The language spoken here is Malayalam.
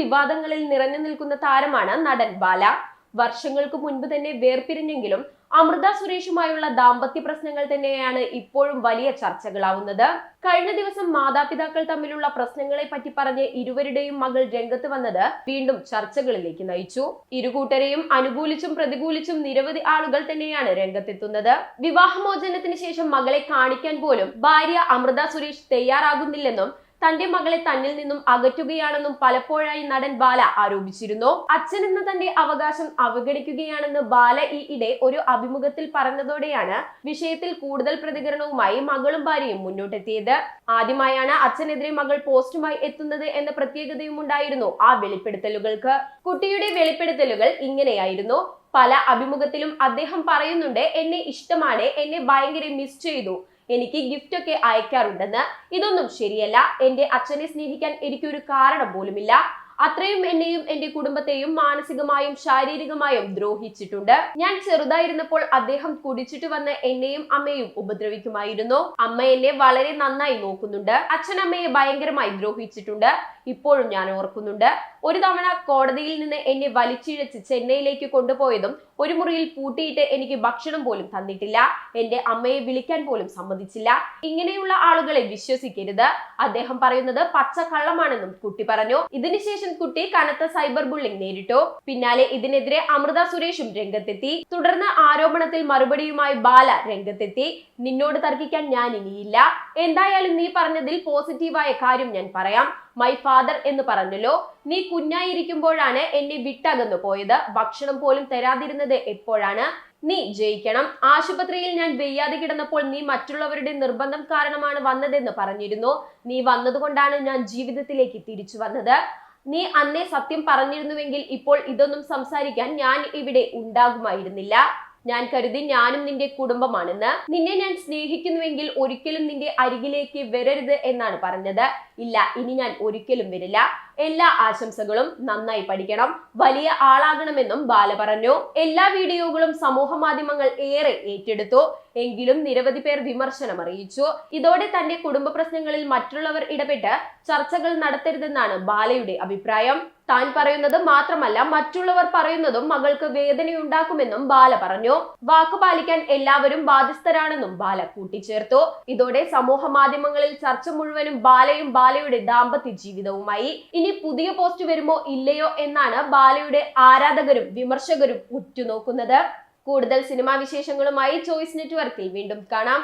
വിവാദങ്ങളിൽ നിറഞ്ഞു നിൽക്കുന്ന താരമാണ് നടൻ ബാല. വർഷങ്ങൾക്ക് മുൻപ് തന്നെ വേർപിരിഞ്ഞെങ്കിലും അമൃത സുരേഷുമായുള്ള ദാമ്പത്യ പ്രശ്നങ്ങൾ തന്നെയാണ് ഇപ്പോഴും വലിയ ചർച്ചകളാവുന്നത്. കഴിഞ്ഞ ദിവസം മാതാപിതാക്കൾ തമ്മിലുള്ള പ്രശ്നങ്ങളെ പറ്റി പറഞ്ഞ് ഇരുവരുടെയും മകൾ രംഗത്ത് വന്നത് വീണ്ടും ചർച്ചകളിലേക്ക് നയിച്ചു. ഇരുകൂട്ടരെയും അനുകൂലിച്ചും പ്രതികൂലിച്ചും നിരവധി ആളുകൾ തന്നെയാണ് രംഗത്തെത്തുന്നത്. വിവാഹമോചനത്തിന് ശേഷം മകളെ കാണിക്കാൻ പോലും ഭാര്യ അമൃത സുരേഷ് തയ്യാറാകുന്നില്ലെന്നും തന്റെ മകളെ തന്നിൽ നിന്നും അകറ്റുകയാണെന്നും പലപ്പോഴായി നടൻ ബാല ആരോപിച്ചിരുന്നു. അച്ഛൻ എന്ന തന്റെ അവകാശം അവഗണിക്കുകയാണെന്ന് ബാല ഈ ഇടെ ഒരു അഭിമുഖത്തിൽ പറഞ്ഞതോടെയാണ് വിഷയത്തിൽ കൂടുതൽ പ്രതികരണവുമായി മകളും ഭാര്യയും മുന്നോട്ടെത്തിയത്. ആദ്യമായാണ് അച്ഛനെതിരെ മകൾ പോസ്റ്റുമായി എത്തുന്നത് എന്ന പ്രത്യേകതയും ഉണ്ടായിരുന്നു ആ വെളിപ്പെടുത്തലുകൾക്ക്. കുട്ടിയുടെ വെളിപ്പെടുത്തലുകൾ ഇങ്ങനെയായിരുന്നു. പല അഭിമുഖത്തിലും അദ്ദേഹം പറയുന്നുണ്ട് എന്നെ ഇഷ്ടമാണ് എന്നെ ഭയങ്കര മിസ് ചെയ്തു. എനിക്ക് ഗിഫ്റ്റ് ഒക്കെ അയക്കാറുണ്ടെന്ന്. ഇതൊന്നും ശരിയല്ല. എന്റെ അച്ഛനെ സ്നേഹിക്കാൻ എനിക്കൊരു കാരണം പോലുമില്ല. അത്രയും എന്നെയും എന്റെ കുടുംബത്തെയും മാനസികമായും ശാരീരികമായും ദ്രോഹിച്ചിട്ടുണ്ട്. ഞാൻ ചെറുതായിരുന്നപ്പോൾ അദ്ദേഹം കുടിച്ചിട്ട് വന്ന് എന്നെയും അമ്മയും ഉപദ്രവിക്കുമായിരുന്നു. അമ്മ എന്നെ വളരെ നന്നായി നോക്കുന്നുണ്ട്. അച്ഛനമ്മയെ ഭയങ്കരമായി ദ്രോഹിച്ചിട്ടുണ്ട്. ഇപ്പോഴും ഞാൻ ഓർക്കുന്നുണ്ട്. ഒരു തവണ കോടതിയിൽ നിന്ന് എന്നെ വലിച്ചിഴച്ച് ചെന്നൈയിലേക്ക് കൊണ്ടുപോയതും ഒരു മുറിയിൽ പൂട്ടിയിട്ട് എനിക്ക് ഭക്ഷണം പോലും തന്നിട്ടില്ല. എന്റെ അമ്മയെ വിളിക്കാൻ പോലും സമ്മതിച്ചില്ല. ഇങ്ങനെയുള്ള ആളുകളെ വിശ്വസിക്കരുത്. അദ്ദേഹം പറയുന്നത് പച്ചക്കള്ളമാണെന്നും കുട്ടി പറഞ്ഞു. ഇതിനുശേഷം കുട്ടി കനത്ത സൈബർ ബുള്ളിംഗ് നേരിട്ടു. പിന്നാലെ ഇതിനെതിരെ അമൃത സുരേഷും രംഗത്തെത്തി. തുടർന്ന് ആരോപണത്തിൽ മറുപടിയുമായി ബാല രംഗത്തെത്തി. നിന്നോട് തർക്കിക്കാൻ ഞാൻ ഇനിയില്ല. എന്തായാലും നീ പറഞ്ഞതിൽ പോസിറ്റീവായ കാര്യം ഞാൻ പറയാം. മൈ ഫാദർ എന്ന് പറഞ്ഞല്ലോ. നീ കുഞ്ഞായിരിക്കുമ്പോഴാണ് എന്നെ വിട്ടകന്നു പോയത്. ഭക്ഷണം പോലും തരാതിരുന്നത് എപ്പോഴാണ്? നീ ജയിക്കണം. ആശുപത്രിയിൽ ഞാൻ വെയ്യാതെ കിടന്നപ്പോൾ നീ മറ്റുള്ളവരുടെ നിർബന്ധം കാരണമാണ് വന്നതെന്ന് പറഞ്ഞിരുന്നു. നീ വന്നതുകൊണ്ടാണ് ഞാൻ ജീവിതത്തിലേക്ക് തിരിച്ചു വന്നത്. നീ അന്നേ സത്യം പറഞ്ഞിരുന്നുവെങ്കിൽ ഇപ്പോൾ ഇതൊന്നും സംസാരിക്കാൻ ഞാൻ ഇവിടെ ഉണ്ടാകുമായിരുന്നില്ല. ഞാൻ കരുതി ഞാനും നിന്റെ കുടുംബമാണെന്ന് നിന്നെ ഞാൻ സ്നേഹിക്കുന്നുവെങ്കിൽ ഒരിക്കലും നിന്റെ അരികിലേക്ക് വരരുത് എന്നാണ് പറഞ്ഞത്. ഇല്ല ഇനി ഞാൻ ഒരിക്കലും വരില്ല. എല്ലാ ആശംസകളും നന്നായി പഠിക്കണം. വലിയ ആളാകണമെന്നും ബാല പറഞ്ഞു. എല്ലാ വീഡിയോകളും സമൂഹ മാധ്യമങ്ങൾ ഏറെ ഏറ്റെടുത്തു. എങ്കിലും നിരവധി പേർ വിമർശനം അറിയിച്ചു ഇതോടെ തന്റെ കുടുംബ പ്രശ്നങ്ങളിൽ മറ്റുള്ളവർ ഇടപെട്ട് ചർച്ചകൾ നടത്തരുതെന്നാണ് ബാലയുടെ അഭിപ്രായം. താൻ പറയുന്നത് മാത്രമല്ല മറ്റുള്ളവർ പറയുന്നതും മകൾക്ക് വേദനയുണ്ടാക്കുമെന്നും ബാല പറഞ്ഞു. വാക്കു പാലിക്കാൻ എല്ലാവരും ബാധ്യസ്ഥരാണെന്നും ബാല കൂട്ടിച്ചേർത്തു. ഇതോടെ സമൂഹ മാധ്യമങ്ങളിൽ ചർച്ച മുഴുവനും ബാലയും ബാലയുടെ ദാമ്പത്യ ജീവിതവുമായി. ഇനി പുതിയ പോസ്റ്റ് വരുമോ ഇല്ലയോ എന്നാണ് ബാലയുടെ ആരാധകരും വിമർശകരും ഉറ്റുനോക്കുന്നത്. കൂടുതൽ സിനിമാ വിശേഷങ്ങളുമായി ചോയ്സ് നെറ്റ്വർക്കിൽ വീണ്ടും കാണാം.